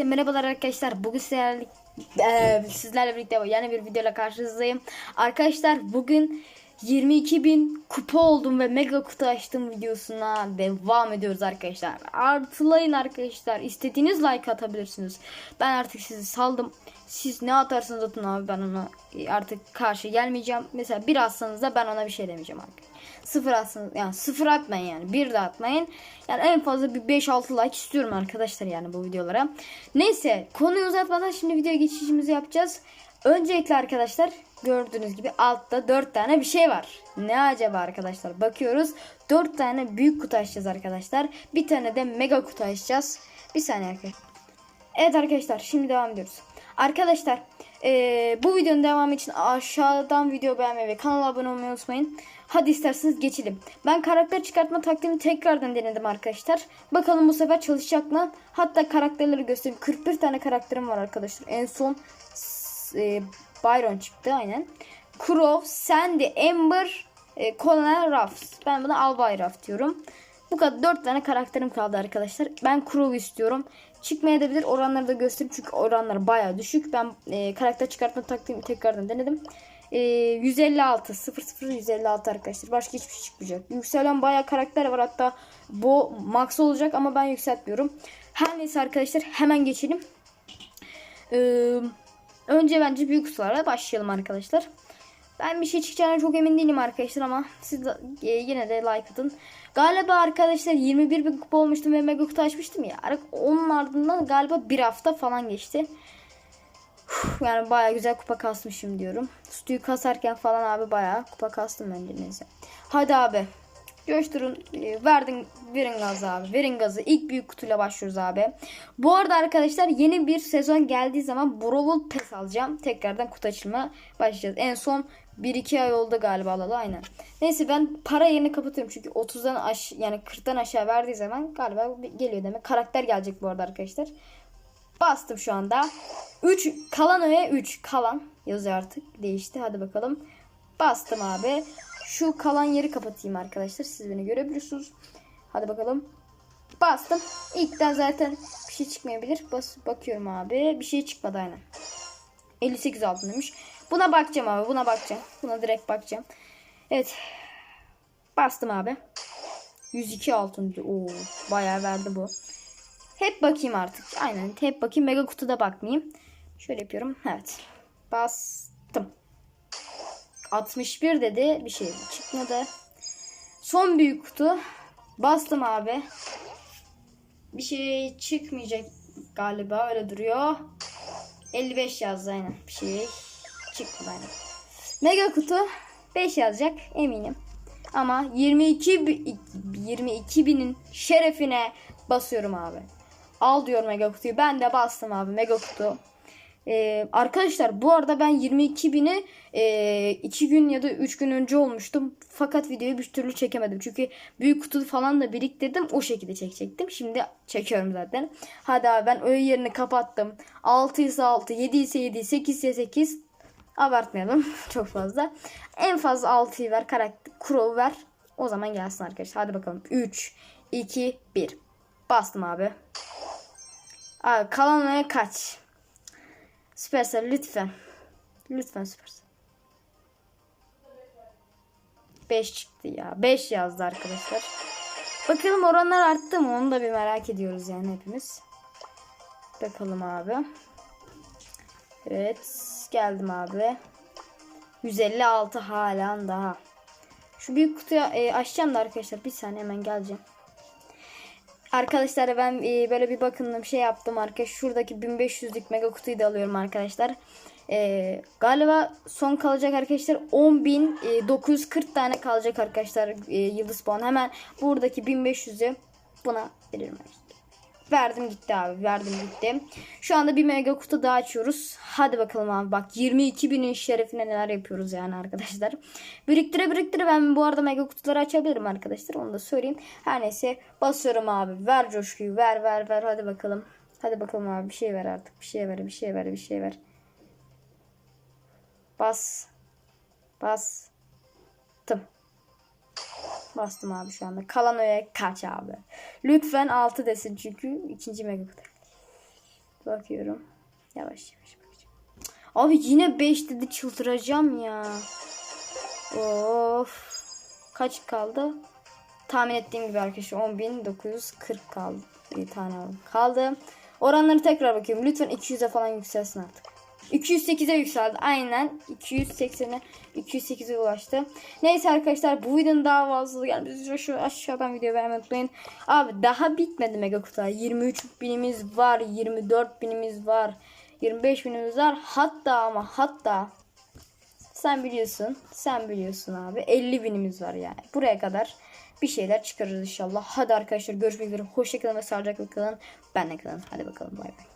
Herkese merhabalar arkadaşlar. Bugün sizlerle, eee, sizlerle birlikte yeni bir videoyla karşınızdayım. Arkadaşlar bugün 22.000 kupa oldum ve mega kutu açtım videosuna devam ediyoruz arkadaşlar. Artılayın arkadaşlar. İstediğiniz like atabilirsiniz. Ben artık sizi saldım. Siz ne atarsanız atın abi ben ona artık karşı gelmeyeceğim. Mesela bir atsanız da ben ona bir şey demeyeceğim arkadaşlar. Sıfır atsanız yani sıfır atmayın yani. Bir de atmayın. Yani en fazla bir 5-6 like istiyorum arkadaşlar yani bu videolara. Neyse konuyu uzatmadan şimdi videoya geçişimizi yapacağız. Öncelikle arkadaşlar gördüğünüz gibi altta 4 tane bir şey var. Ne acaba arkadaşlar bakıyoruz. 4 tane büyük kutu açacağız arkadaşlar. Bir tane de mega kutu açacağız. Bir saniye arkadaşlar. Evet arkadaşlar şimdi devam ediyoruz. Arkadaşlar eee, bu videonun devamı için aşağıdan video beğenmeyi ve kanala abone olmayı unutmayın. Hadi isterseniz geçelim. Ben karakter çıkartma taktiğimi tekrardan denedim arkadaşlar. Bakalım bu sefer çalışacak mı? Hatta karakterleri göstereyim. 41 tane karakterim var arkadaşlar. En son e, Byron çıktı aynen. Crow, Sandy, Amber, e, Colonel Ruffs. Ben buna Albay Ruff diyorum. Bu kadar 4 tane karakterim kaldı arkadaşlar. Ben Crow istiyorum. Çıkmayabilir oranları da göstereyim çünkü oranlar baya düşük. Ben e, karakter çıkartma taktiğimi tekrardan denedim. E, 156 00 156 arkadaşlar. Başka hiçbir şey çıkmayacak. Yükselen baya karakter var hatta bu max olacak ama ben yükseltmiyorum. Her neyse arkadaşlar hemen geçelim. Ee, önce bence büyük kutularla başlayalım arkadaşlar. Ben bir şey çıkacağına çok emin değilim arkadaşlar ama siz de, e, yine de like atın. Galiba arkadaşlar 21 bin kupa olmuştum ve mega kutu açmıştım ya. Onun ardından galiba bir hafta falan geçti. Uf, Yani baya güzel kupa kasmışım diyorum. Stu'yu kasarken falan abi baya kupa kastım bence neyse. Hadi abi. Coşturun. e, Verdin, verin gazı abi. Verin gazı. İlk büyük kutuyla başlıyoruz abi. Bu arada arkadaşlar yeni bir sezon geldiği zaman Brawl Pass alacağım. Tekrardan kutu açılma başlayacağız. En son 1-2 ay oldu galiba alalı aynen. Neyse ben para yerini kapatıyorum. Çünkü 30'dan aş yani 40'tan aşağı verdiği zaman galiba geliyor demek. Karakter gelecek bu arada arkadaşlar. Bastım şu anda. 3 kalan öğe 3 kalan yazıyor artık. Değişti. Hadi bakalım. Bastım abi. Şu kalan yeri kapatayım arkadaşlar. Siz beni görebiliyorsunuz. Hadi bakalım. Bastım. İlkten zaten bir şey çıkmayabilir. Bas bakıyorum abi. Bir şey çıkmadı aynen. 58 altın demiş. Buna bakacağım abi. Buna bakacağım. Buna direkt bakacağım. Evet. Bastım abi. 102 altın. Oo, bayağı verdi bu. Hep bakayım artık. Aynen hep bakayım. Mega kutuda bakmayayım. Şöyle yapıyorum. Evet. Bastım. 61 dedi. Bir şey çıkmadı. Son büyük kutu. Bastım abi. Bir şey çıkmayacak galiba. Öyle duruyor. 55 yazdı aynen. Bir şey çıkmadı aynen. Mega kutu 5 yazacak eminim. Ama 22 bi- 22 binin şerefine basıyorum abi. Al diyor mega kutuyu. Ben de bastım abi mega kutu. Ee, arkadaşlar bu arada ben 22 bini 2 gün ya da 3 gün önce olmuştum. Fakat videoyu bir türlü çekemedim. Çünkü büyük kutu falan da biriktirdim. O şekilde çekecektim. Şimdi çekiyorum zaten. Hadi abi ben öğe yerini kapattım. 6 ise 6, 7 ise 7, 8 ise 8. Abartmayalım çok fazla. En fazla 6'yı ver. Karakter, Crow ver. O zaman gelsin arkadaşlar. Hadi bakalım. 3, 2, 1. Bastım abi. Abi kalan öğe kaç? Süpersel lütfen. Lütfen Süpersel. 5 çıktı ya. 5 yazdı arkadaşlar. Bakalım oranlar arttı mı? Onu da bir merak ediyoruz yani hepimiz. Bakalım abi. Evet. Geldim abi. 156 halen daha. Şu büyük kutuyu e, açacağım da arkadaşlar. Bir saniye hemen geleceğim. Arkadaşlar ben e, böyle bir bakındım şey yaptım arkadaşlar. Şuradaki 1500'lük mega kutuyu da alıyorum arkadaşlar. E, galiba son kalacak arkadaşlar 10.940 tane kalacak arkadaşlar e, yıldız puan. Hemen buradaki 1500'ü buna veririm arkadaşlar. Verdim gitti abi. Verdim gitti. Şu anda bir mega kutu daha açıyoruz. Hadi bakalım abi. Bak 22 binin şerefine neler yapıyoruz yani arkadaşlar. Biriktire biriktire ben bu arada mega kutuları açabilirim arkadaşlar. Onu da söyleyeyim. Her neyse basıyorum abi. Ver coşkuyu. Ver ver ver. Hadi bakalım. Hadi bakalım abi. Bir şey ver artık. Bir şey ver. Bir şey ver. Bir şey ver. Bas. Bastım. Bastım abi şu anda. Kalan öğe kaç abi? Lütfen 6 desin çünkü ikinci mega. Bakıyorum. Yavaş yavaş bakacağım. Abi yine 5 dedi çıldıracağım ya. Of. Kaç kaldı? Tahmin ettiğim gibi arkadaşlar 10.940 kaldı. Bir tane kaldı. Oranları tekrar bakıyorum. Lütfen 200'e falan yükselsin artık. 208'e yükseldi. Aynen 280'e 208'e ulaştı. Neyse arkadaşlar bu videonun daha fazla gelmesi şu aşağıdan video beğenmeyi unutmayın. Abi daha bitmedi mega kutular. 23 binimiz var. 24 binimiz var. 25 binimiz var. Hatta ama hatta sen biliyorsun. Sen biliyorsun abi. 50 binimiz var yani. Buraya kadar bir şeyler çıkarırız inşallah. Hadi arkadaşlar görüşmek üzere. Hoşçakalın ve sağlıcakla kalın. Benle kalın. Hadi bakalım bay bay.